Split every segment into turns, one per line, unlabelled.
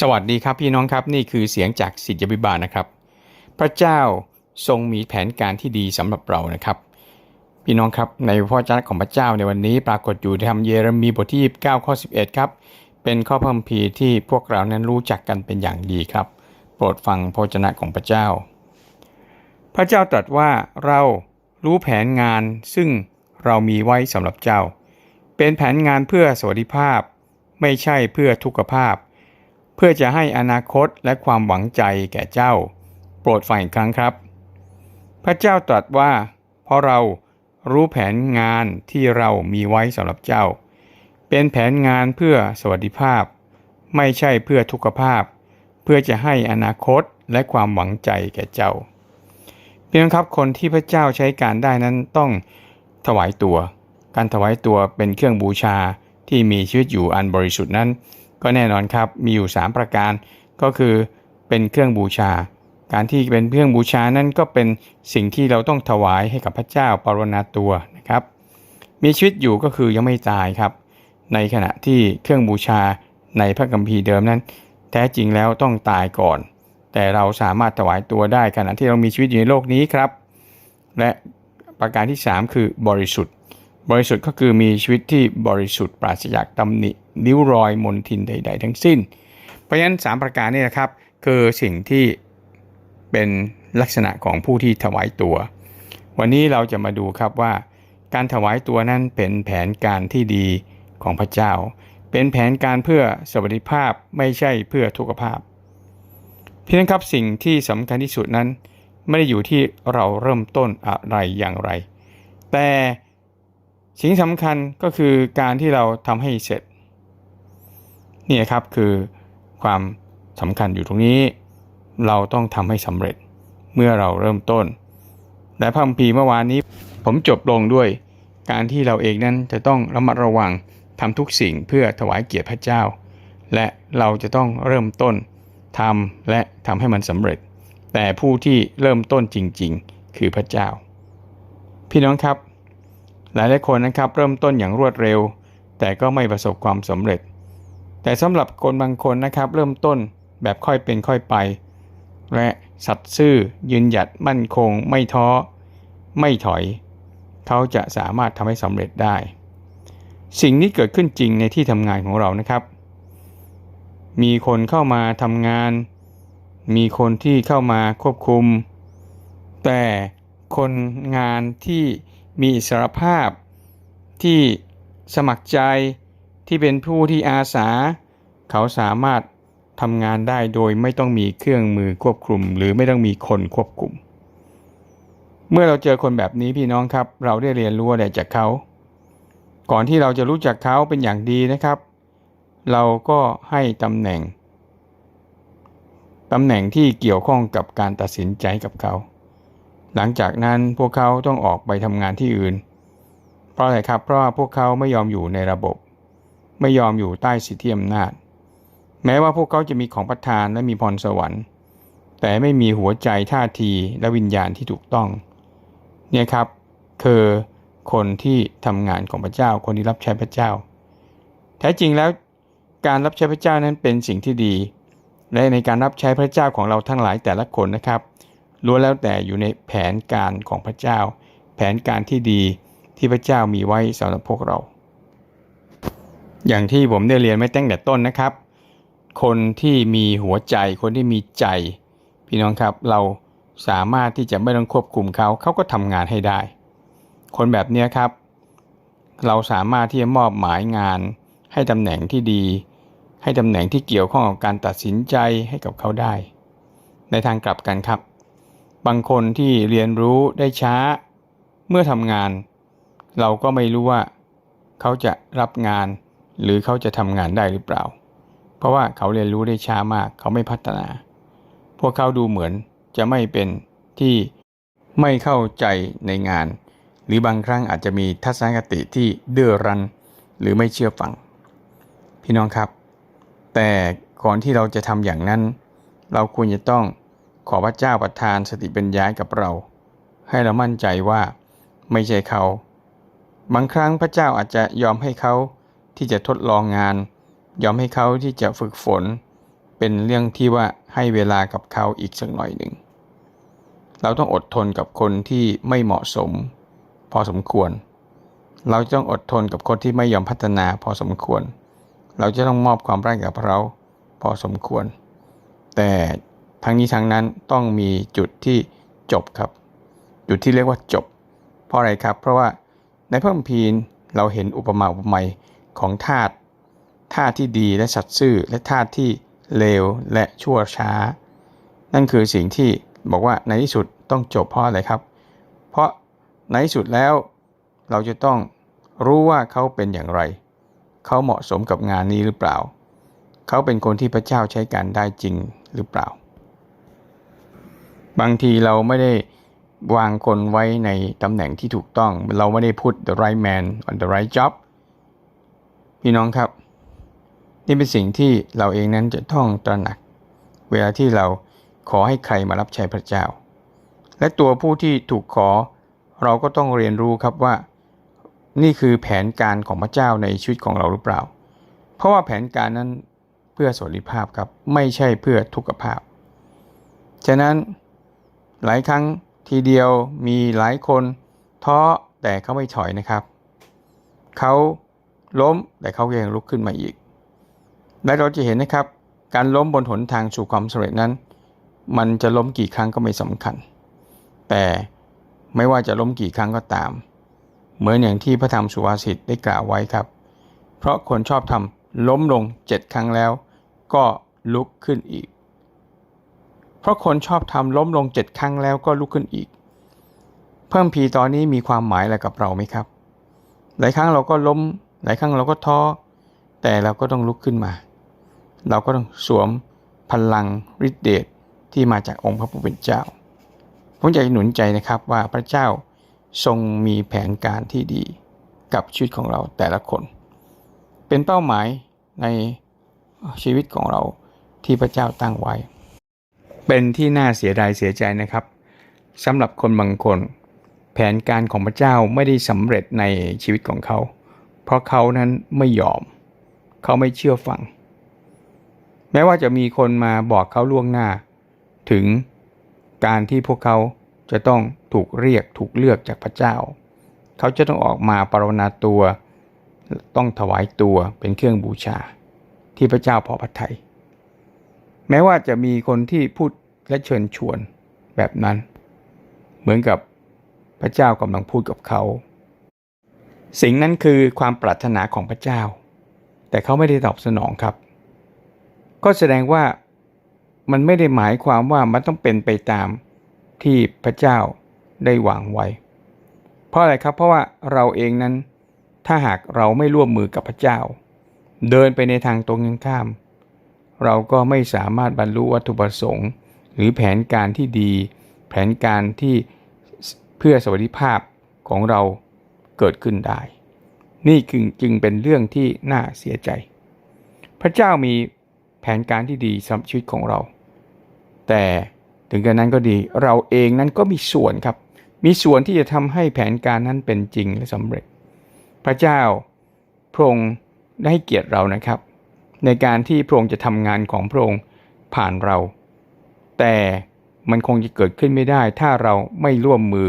สวัสดีครับพี่น้องครับนี่คือเสียงจากสิทธิบิบาลนะครับ พระเจ้าทรงมีแผนการที่ดีสำหรับเรานะครับ พี่น้องครับในพระเจ้าของพระเจ้าในวันนี้ปรากฏอยู่ในธรรมเยเรมีบทที่29ข้อ11ครับเป็นข้อพระคัมภีที่พวกเรานั้นรู้จักกันเป็นอย่างดีครับ โปรดฟังพระวจนะของพระเจ้า พระเจ้าตรัสว่าเรารู้แผนงานซึ่งเรามีไว้สำหรับเจ้า เป็นแผนงานเพื่อสวัสดิภาพ ไม่ใช่เพื่อทุกขภาพ เพื่อจะให้อนาคตและความหวังใจแก่เจ้า โปรดฟังอีกครั้งครับ พระเจ้าตรัสว่า เพราะเรารู้แผนงานที่เรามีไว้สำหรับเจ้า เป็นแผนงานเพื่อสวัสดิภาพ ไม่ใช่เพื่อทุกขภาพ เพื่อจะให้อนาคตและความหวังใจแก่เจ้า เพี่น้องครับคนที่พระเจ้าใช้การได้นั้นต้องถวายตัว การถวายตัวเป็นเครื่องบูชาที่มีชีวิตอยู่อันบริสุทธิ์นั้น ก็แน่นอนครับมีอยู่ 3 ประการ ก็คือเป็นเครื่องบูชา การที่เป็นเครื่องบูชานั้นก็เป็นสิ่งที่เราต้องถวายให้กับพระเจ้าปรนนาตัวนะครับ มีชีวิตอยู่ก็คือยังไม่ตายครับ ในขณะที่เครื่องบูชาในพระคัมภีร์เดิมนั้น แท้จริงแล้วต้องตายก่อน แต่เราสามารถถวายตัวได้ขณะที่เรามีชีวิตอยู่ในโลกนี้ครับ และประการที่ 3 คือบริสุทธิ์ บริสุทธิ์ก็คือมีชีวิตที่บริสุทธิ์ปราศจากตำหนิ ริ้วรอยมนทินใด ๆ ทั้งสิ้น เพราะฉะนั้น 3 ประการนี้นะครับ คือสิ่งที่เป็นลักษณะของผู้ที่ถวายตัว วันนี้เราจะมาดูครับว่า การถวายตัวนั้นเป็นแผนการที่ดีของพระเจ้า เป็นแผนการเพื่อสวัสดิภาพไม่ใช่เพื่อทุกขภาพเพียงครับสิ่งที่สำคัญที่สุดนั้นไม่ได้อยู่ที่เราเริ่มต้นอะไรอย่างไร แต่สิ่งสำคัญก็คือการที่เราทำให้เสร็จ นี่ครับคือความสำคัญอยู่ตรงนี้ เราต้องทำให้สำเร็จเมื่อเราเริ่มต้น และพระคัมภีร์เมื่อวานนี้ ผมจบลงด้วย การที่เราเองนั้นจะต้องระมัดระวังทำทุกสิ่งเพื่อถวายเกียรติพระเจ้า และเราจะต้องเริ่มต้นทำและทำให้มันสำเร็จ แต่ผู้ที่เริ่มต้นจริง ๆ คือพระเจ้า พี่น้องครับ หลายหลายคนนะครับเริ่มต้นอย่างรวดเร็ว แต่ก็ไม่ประสบความสำเร็จ แต่สำหรับคนบางคนนะครับเริ่มต้นแบบค่อยเป็นค่อยไป และสัตย์ซื่อยืนหยัดมั่นคง ไม่ท้อ ไม่ถอย เขาจะสามารถทำให้สำเร็จได้ สิ่งนี้เกิดขึ้นจริงในที่ทำงานของเรานะครับ มีคนเข้ามาทำงาน มีคนที่เข้ามาควบคุม แต่คนงานที่มีอิสรภาพที่สมัครใจ ที่เป็นผู้ที่อาสา เขาสามารถทำงานได้โดยไม่ต้องมีเครื่องมือควบคุม หรือไม่ต้องมีคนควบคุม เมื่อเราเจอคนแบบนี้พี่น้องครับ เราได้เรียนรู้อะไรจากเขา ก่อนที่เราจะรู้จักเขาเป็นอย่างดีนะครับ เราก็ให้ตำแหน่งตำแหน่งที่เกี่ยวข้องกับการตัดสินใจกับเขา หลังจากนั้นพวกเขาต้องออกไปทำงานที่อื่น เพราะอะไรครับ เพราะว่าพวกเขาไม่ยอมอยู่ในระบบ ไม่ยอมอยู่ใต้สิทธิอำนาจ แม้ว่าพวกเขาจะมีของประทานและมีพรสวรรค์ แต่ไม่มีหัวใจท่าทีและวิญญาณที่ถูกต้อง เนี่ยครับ คือคนที่ทำงานของพระเจ้าคนที่รับใช้พระเจ้า แท้จริงแล้วการรับใช้พระเจ้านั้นเป็นสิ่งที่ดี และในการรับใช้พระเจ้าของเราทั้งหลายแต่ละคนนะครับล้วนแล้วแต่อยู่ในแผนการของพระเจ้า แผนการที่ดีที่พระเจ้ามีไว้สำหรับพวกเรา อย่างที่ผมได้เรียนไม่ตั้งแต่ต้นนะครับ คนที่มีหัวใจ คนที่มีใจ พี่น้องครับเราสามารถที่จะไม่ต้องควบคุมเขาเขาก็ทำงานให้ได้ คนแบบนี้ครับ เราสามารถที่จะมอบหมายงาน ให้ตำแหน่งที่ดี ให้ตำแหน่งที่เกี่ยวข้องกับการตัดสินใจให้กับเขาได้ ในทางกลับกันครับ บางคนที่เรียนรู้ได้ช้า เมื่อทำงาน เราก็ไม่รู้ว่า เขาจะรับงาน หรือเขาจะทำงานได้หรือเปล่า เพราะว่าเขาเรียนรู้ได้ช้ามากเขาไม่พัฒนา พวกเขาดูเหมือนจะไม่เป็นที่ไม่เข้าใจในงาน หรือบางครั้งอาจจะมีทัศนคติที่เดือรัน หรือไม่เชื่อฟัง พี่น้องครับ แต่ก่อนที่เราจะทำอย่างนั้น เราควรจะต้องขอพระเจ้าประทานสติปัญญากับเรา ให้เรามั่นใจว่าไม่ใช่เขา บางครั้งพระเจ้าอาจจะยอมให้เขา ที่จะทดลองงาน ยอมให้เขาที่จะฝึกฝน เป็นเรื่องที่ว่าให้เวลากับเขาอีกสักหน่อยหนึ่ง เราต้องอดทนกับคนที่ไม่เหมาะสม พอสมควร เราต้องอดทนกับคนที่ไม่ยอมพัฒนาพอสมควร เราจะต้องมอบความรักกับเราพอสมควร แต่ทั้งนี้ทั้งนั้นต้องมีจุดที่จบครับ จุดที่เรียกว่าจบ เพราะอะไรครับ เพราะว่าในพระคัมภีร์เราเห็นอุปมาอุปไมย ของทาสทาสที่ดีและสัตย์ซื่อและทาสที่เลวและชั่วช้า นั่นคือสิ่งที่บอกว่าในที่สุดต้องจบเพราะอะไรครับ เพราะในที่สุดแล้วเราจะต้องรู้ว่าเขาเป็นอย่างไร เขาเหมาะสมกับงานนี้หรือเปล่า เขาเป็นคนที่พระเจ้าใช้การได้จริงหรือเปล่า บางทีเราไม่ได้วางคนไว้ในตำแหน่งที่ถูกต้อง เราไม่ได้พูด the right man on the right job พี่น้องครับ นี่เป็นสิ่งที่เราเองนั้นจะต้องตระหนัก เวลาที่เราขอให้ใครมารับใช้พระเจ้า และตัวผู้ที่ถูกขอเราก็ต้องเรียนรู้ครับว่า นี่คือแผนการของพระเจ้าในชีวิตของเราหรือเปล่า เพราะว่าแผนการนั้นเพื่อสวัสดิภาพครับไม่ใช่เพื่อทุกขภาพ ฉะนั้นหลายครั้งทีเดียวมีหลายคนท้อแต่เขาไม่ถอยนะครับ เขา ล้มแต่เขายังลุกขึ้นมาอีก และเราจะเห็นนะครับ การล้มบนหนทางสู่ความสำเร็จนั้น มันจะล้มกี่ครั้งก็ไม่สำคัญ แต่ไม่ว่าจะล้มกี่ครั้งก็ตาม เหมือนอย่างที่พระธรรมสุภาษิตได้กล่าวไว้ครับ เพราะคนชอบทำล้มลงเจ็ดครั้งแล้ว ก็ลุกขึ้นอีก เพราะคนชอบทำล้มลงเจ็ดครั้งแล้วก็ลุกขึ้นอีก เพิ่มพีตอนนี้มีความหมายอะไรกับเราไหมครับ หลายครั้งเราก็ล้ม หลายครั้งเราก็ท้อแต่เราก็ต้องลุกขึ้นมา เราก็ต้องสวมพลังฤทธิเดชที่มาจากองค์พระผู้เป็นเจ้าผมอยากจะหนุนใจนะครับว่าพระเจ้าทรงมีแผนการที่ดีกับชีวิตของเราแต่ละคน เป็นเป้าหมายในชีวิตของเราที่พระเจ้าตั้งไว้ เป็นที่น่าเสียดายเสียใจนะครับสำหรับคนบางคน แผนการของพระเจ้าไม่ได้สำเร็จในชีวิตของเขา เพราะเขานั้นไม่ยอม เขาไม่เชื่อฟัง แม้ว่าจะมีคนมาบอกเขาล่วงหน้า ถึงการที่พวกเขาจะต้องถูกเรียกถูกเลือกจากพระเจ้า เขาจะต้องออกมาปรนนาตัว ต้องถวายตัวเป็นเครื่องบูชา ที่พระเจ้าพอพระทัยแม้ว่าจะมีคนที่พูดและเชิญชวนแบบนั้น เหมือนกับพระเจ้ากำลังพูดกับเขา สิ่งนั้นคือความปรารถนาของพระเจ้า แต่เขาไม่ได้ตอบสนองครับ ก็แสดงว่ามันไม่ได้หมายความว่ามันต้องเป็นไปตามที่พระเจ้าได้วางไว้ เพราะอะไรครับ เพราะว่าเราเองนั้น ถ้าหากเราไม่ร่วมมือกับพระเจ้า เดินไปในทางตรงกันข้าม เราก็ไม่สามารถบรรลุวัตถุประสงค์ หรือแผนการที่ดี แผนการที่เพื่อสวัสดิภาพของเรา เกิดขึ้นได้ นี่คือจึงเป็นเรื่องที่น่าเสียใจ พระเจ้ามีแผนการที่ดีสำหรับชีวิตของเรา แต่ถึงกระนั้นก็ดีเราเองนั้นก็มีส่วนครับ มีส่วนที่จะทำให้แผนการนั้นเป็นจริงและสำเร็จ พระเจ้าพระองค์ได้ให้เกียรติเรานะครับ ในการที่พระองค์จะทำงานของพระองค์ผ่านเรา แต่มันคงจะเกิดขึ้นไม่ได้ ถ้าเราไม่ร่วมมือ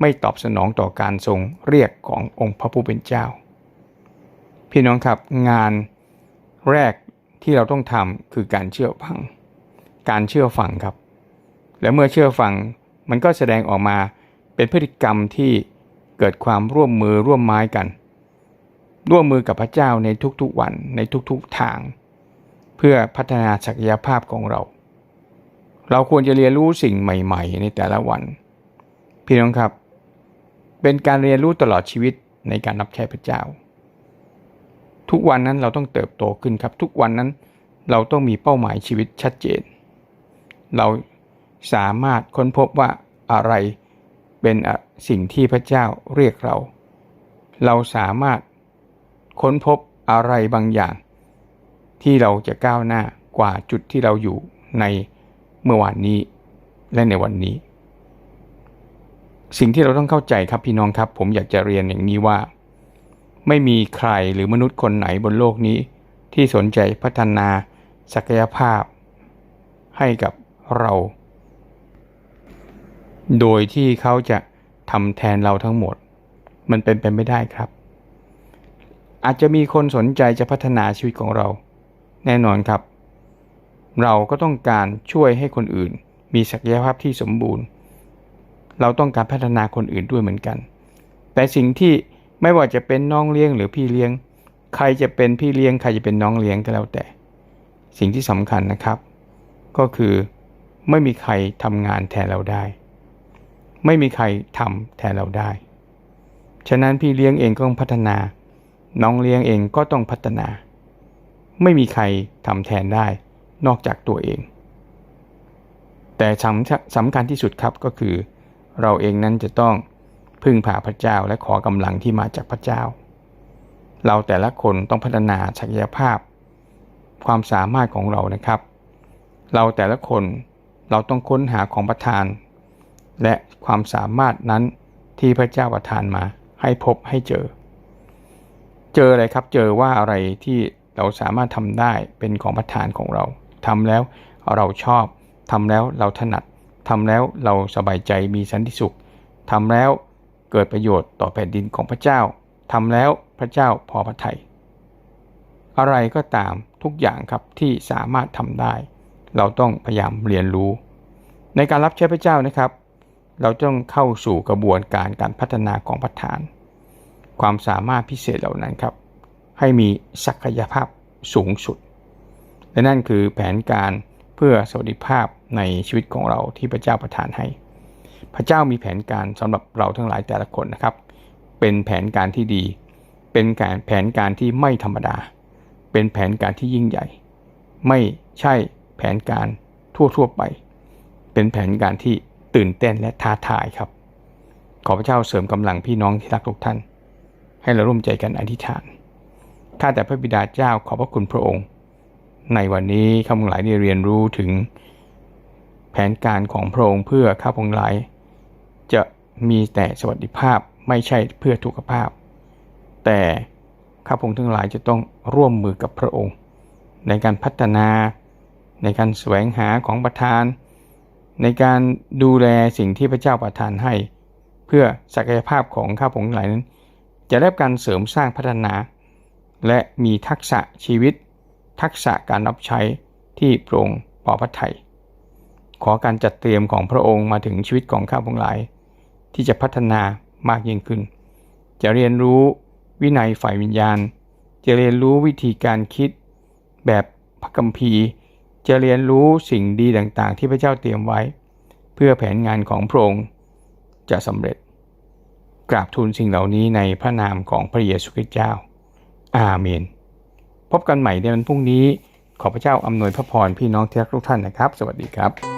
ไม่ตอบสนองต่อการทรงเรียกขององค์พระผู้เป็นเจ้า พี่น้องครับงานแรกที่เราต้องทำคือการเชื่อฟัง การเชื่อฟังครับ และเมื่อเชื่อฟังมันก็แสดงออกมาเป็นพฤติกรรมที่เกิดความร่วมมือร่วมไม้กัน ร่วมมือกับพระเจ้าในทุกๆวันในทุกๆทาง เพื่อพัฒนาศักยภาพของเรา เราควรจะเรียนรู้สิ่งใหม่ ๆ ในแต่ละวัน พี่น้องครับ เป็นการเรียนรู้ตลอดชีวิตในการรับใช้พระเจ้า ทุกวันนั้นเราต้องเติบโตขึ้นครับ ทุกวันนั้นเราต้องมีเป้าหมายชีวิตชัดเจน เราสามารถค้นพบว่าอะไรเป็นสิ่งที่พระเจ้าเรียกเรา เราสามารถค้นพบอะไรบางอย่าง ที่เราจะก้าวหน้ากว่าจุดที่เราอยู่ในเมื่อวานนี้และในวันนี้ สิ่งที่เราต้องเข้าใจครับพี่น้องครับ ผมอยากจะเรียนอย่างนี้ว่า ไม่มีใครหรือมนุษย์คนไหนบนโลกนี้ ที่สนใจพัฒนาศักยภาพ ให้กับเรา โดยที่เขาจะทำแทนเราทั้งหมด มันเป็นไปไม่ได้ครับ อาจจะมีคนสนใจจะพัฒนาชีวิตของเรา แน่นอนครับ เราก็ต้องการช่วยให้คนอื่น มีศักยภาพที่สมบูรณ์ เราต้องการพัฒนาคนอื่นด้วยเหมือนกัน แต่สิ่งที่ไม่ว่าจะเป็นน้องเลี้ยงหรือพี่เลี้ยง ใครจะเป็นพี่เลี้ยง ใครจะเป็นน้องเลี้ยงก็แล้วแต่ สิ่งที่สำคัญนะครับ ก็คือไม่มีใครทำงานแทนเราได้ ไม่มีใครทำแทนเราได้ ฉะนั้นพี่เลี้ยงเองก็ต้องพัฒนา น้องเลี้ยงเองก็ต้องพัฒนา ไม่มีใครทำแทนได้นอกจากตัวเอง แต่สำสำคัญที่สุดครับก็คือ เราเองนั้นจะต้องพึ่งพาพระเจ้าและขอกำลังที่มาจากพระเจ้า เราแต่ละคนต้องพัฒนาศักยภาพ ความสามารถของเรานะครับ เราแต่ละคนเราต้องค้นหาของประทาน และความสามารถนั้นที่พระเจ้าประทานมาให้พบให้เจอ เจออะไรครับเจอว่าอะไรที่เราสามารถทำได้เป็นของประทานของเราทำแล้วเราชอบทำแล้วเราถนัด ทำแล้วเราสบายใจมีสันติสุขทำแล้วเกิดประโยชน์ต่อแผ่นดินของพระเจ้าทำแล้วพระเจ้าพอพระทัยอะไรก็ตามทุกอย่างครับที่สามารถทำได้ เราต้องพยายามเรียนรู้ ในการรับใช้พระเจ้านะครับ เราต้องเข้าสู่กระบวนการการพัฒนาของประธาน ความสามารถพิเศษเหล่านั้นครับ ให้มีศักยภาพสูงสุด และนั่นคือแผนการเพื่อสวัสดิภาพ ในชีวิตของเราที่พระเจ้าประทานให้ พระเจ้ามีแผนการสำหรับเราทั้งหลายแต่ละคนนะครับ เป็นแผนการที่ดี เป็นการแผนการที่ไม่ธรรมดา เป็นแผนการที่ยิ่งใหญ่ ไม่ใช่แผนการทั่วๆไป เป็นแผนการที่ตื่นเต้นและท้าทายครับ ขอพระเจ้าเสริมกำลังพี่น้องที่รักทุกท่าน ให้เราร่วมใจกันอธิษฐานข้าแต่พระบิดาเจ้าขอบพระคุณพระองค์ ในวันนี้ข้าพงหลายได้เรียนรู้ถึง ผนการของพระองค์เพื่อข้าพงหลาย จะมีแต่สวัสดิภาพไม่ใช่เพื่อทุกภาพ แต่ข้าพงทั้งหลายจะต้องร่วมมือกับพระองค์ ในการพัฒนา ในการแสวงหาของประทาน ในการดูแลสิ่งที่พระเจ้าประทานให้ เพื่อศักยภาพของข้าพงหลายนั้น จะได้การเสริมสร้างพัฒนา และมีทักษะชีวิต ทักษะการรับใช้ที่โปร่งพอพระทัย ขอการจัดเตรียมของพระองค์มาถึงชีวิตของข้าพงหลาย ที่จะพัฒนามากยิ่งขึ้น จะเรียนรู้วินัยฝ่ายวิญญาณ จะเรียนรู้วิธีการคิดแบบพระคัมภีร์ จะเรียนรู้สิ่งดีต่างๆ ที่พระเจ้าเตรียมไว้ เพื่อแผนงานของพระองค์จะสำเร็จ กราบทูลสิ่งเหล่านี้ในพระนามของพระเยซูคริสต์เจ้า อาเมน พบกันใหม่ในวันพรุ่งนี้ ขอพระเจ้าอำนวยพระพรพี่น้องที่รักทุกท่านนะครับ สวัสดีครับ